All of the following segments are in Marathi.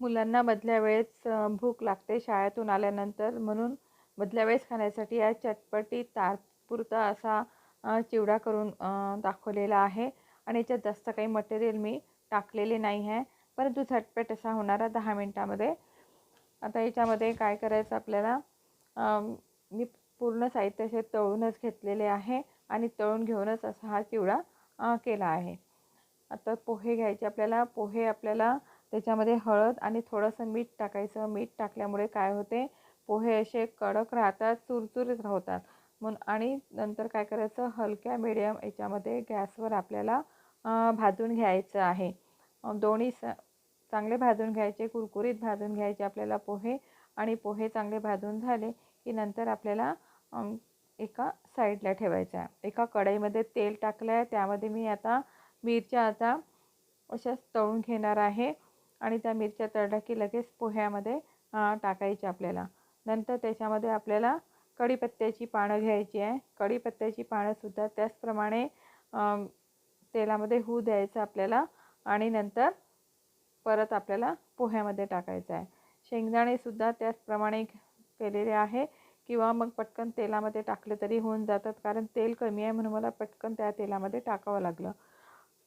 मुलांना मधल्या वेळेस भूक लागते शाळेतून आल्यानंतर. म्हणून मधल्या वेळेस खाण्यासाठी या चटपटी तात्पुरता असा चिवडा करून दाखवलेला आहे. आणि याच्यात जास्त काही मटेरियल मी टाकलेले नाही आहे. परंतु झटपट असा होणारा दहा मिनटामध्ये. आता याच्यामध्ये काय करायचं आपल्याला? मी पूर्ण साहित्य असे तळूनच घेतलेले आहे. आणि तळून घेऊनच असा हा चिवडा केला आहे. आता पोहे घ्यायचे आपल्याला. पोहे आपल्याला त्याच्यामध्ये हळद आणि थोडंसं मीठ टाकायचं. मीठ टाकल्यामुळे काय होते? पोहे असे कडक राहतात चुरचुरीत राहतात. मग आणि नंतर काय करायचं? हलक्या मिडियम याच्यामध्ये गॅसवर आपल्याला भाजून घ्यायचं आहे. दोन्ही स चांगले भाजून घ्यायचे कुरकुरीत भाजून घ्यायचे आपल्याला पोहे. आणि पोहे चांगले भाजून झाले की नंतर आपल्याला एका साईडला ठेवायचं आहे एका कढईमध्ये तेल टाकलं आहे त्यामध्ये मी आता मिरच्या आता अशाच तळून घेणार आहे. आणि त्या मिरच्या तळल्या की लगेच पोह्यामध्ये टाकायची आपल्याला. नंतर त्याच्यामध्ये आपल्याला कढीपत्त्याची पानं घ्यायची आहे. कढीपत्त्याची पानंसुद्धा त्याचप्रमाणे तेलामध्ये होऊ द्यायचं आपल्याला आणि नंतर परत आपल्याला पोह्यामध्ये टाकायचं आहे. शेंगदाणेसुद्धा त्याचप्रमाणे केलेले आहे किंवा मग पटकन तेलामध्ये टाकले तरी होऊन जातात कारण तेल कमी आहे म्हणून मला पटकन त्या तेलामध्ये टाकावं लागलं.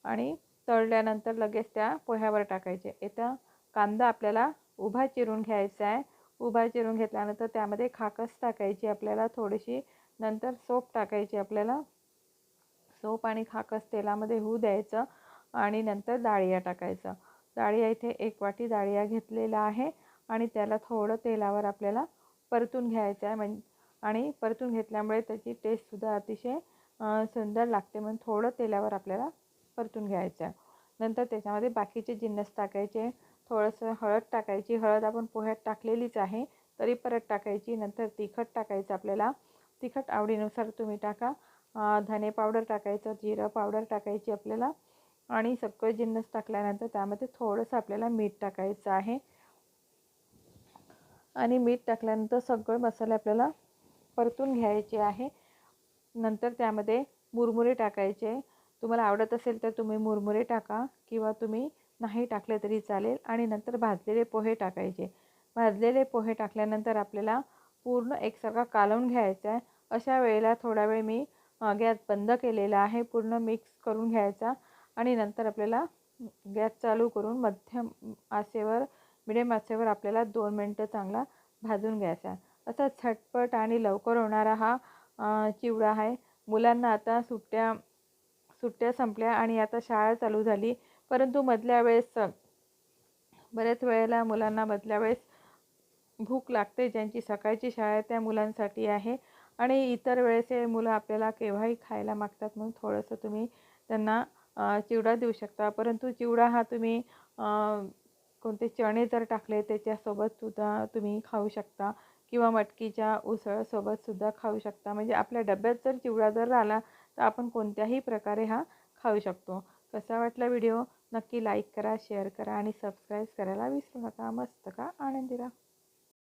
आणि तळल्यानंतर लगेच त्या पोह्यावर टाकायचे. इथं कांदा आपल्याला उभा चिरून घ्यायचा आहे. उभा चिरून घेतल्यानंतर त्यामध्ये खाकस टाकायची आपल्याला. थोडीशी नंतर सोप टाकायची आपल्याला. सोप आणि खाकस तेलामध्ये होऊ द्यायचं आणि नंतर डाळिया टाकायचं. डाळिया इथे एक वाटी डाळिया घेतलेला आहे आणि त्याला थोडं तेलावर आपल्याला परतून घ्यायचं आहे. म्हण आणि परतून घेतल्यामुळे त्याची टेस्टसुद्धा अतिशय सुंदर लागते. म्हणून थोडं तेलावर आपल्याला परतून घ्यायचं नंतर त्याच्यामध्ये बाकीचे जिन्नस टाकायचे. थोडंसं हळद टाकायची. हळद आपण पोह्यात टाकलेलीच आहे तरी परत टाकायची. नंतर तिखट टाकायचं आपल्याला. तिखट आवडीनुसार तुम्ही टाका. धने पावडर टाकायचं जिरं पावडर टाकायची आपल्याला. आणि सगळं जिन्नस टाकल्यानंतर त्यामध्ये थोडंसं आपल्याला मीठ टाकायचं आहे. आणि मीठ टाकल्यानंतर सगळे मसाले आपल्याला परतून घ्यायचे आहे. नंतर त्यामध्ये मुरमुरे टाकायचे. तुम्हाला आवडत असेल तर तुम्ही मुरमुरे टाका किंवा तुम्ही नाही टाकले तरी चालेल आणि नंतर भाजलेले पोहे टाकायचे. भाजलेले पोहे टाकल्यानंतर आपल्याला पूर्ण एकसारखा कालवून घ्यायचा आहे. अशा वेळेला थोडा वेळ मी गॅस बंद केलेला आहे. पूर्ण मिक्स करून घ्यायचा आणि नंतर आपल्याला गॅस चालू करून मध्यम आसेवर मिडियम आसेवर आपल्याला दोन मिनटं चांगला भाजून घ्यायचा असा झटपट आणि लवकर होणारा हा चिवडा आहे. मुलांना आता सुट्ट्या सुट्ट्या संपल्या आणि आता शाळा चालू झाली. परंतु मधल्या वेळेस बऱ्याच वेळेला मुलांना मधल्या वेळेस भूक लागते ज्यांची सकाळची शाळा आहे त्या मुलांसाठी आहे. आणि इतर वेळेस हे मुलं आपल्याला केव्हाही खायला मागतात म्हणून थोडंसं तुम्ही त्यांना चिवडा देऊ शकता. परंतु चिवडा हा तुम्ही कोणते चणे जर टाकले त्याच्यासोबतसुद्धा तुम्ही खाऊ शकता. किंवा मटकीच्या उसळसोबतसुद्धा खाऊ शकता. म्हणजे आपल्या डब्यात जर चिवडा जर राहिला तर आपण कोणत्याही प्रकारे हा खाऊ शकतो. कसा वाटला व्हिडिओ? नक्की लाईक करा शेअर करा आणि सबस्क्राईब करायला विसरू नका. मस्त का? आनंदी राहा.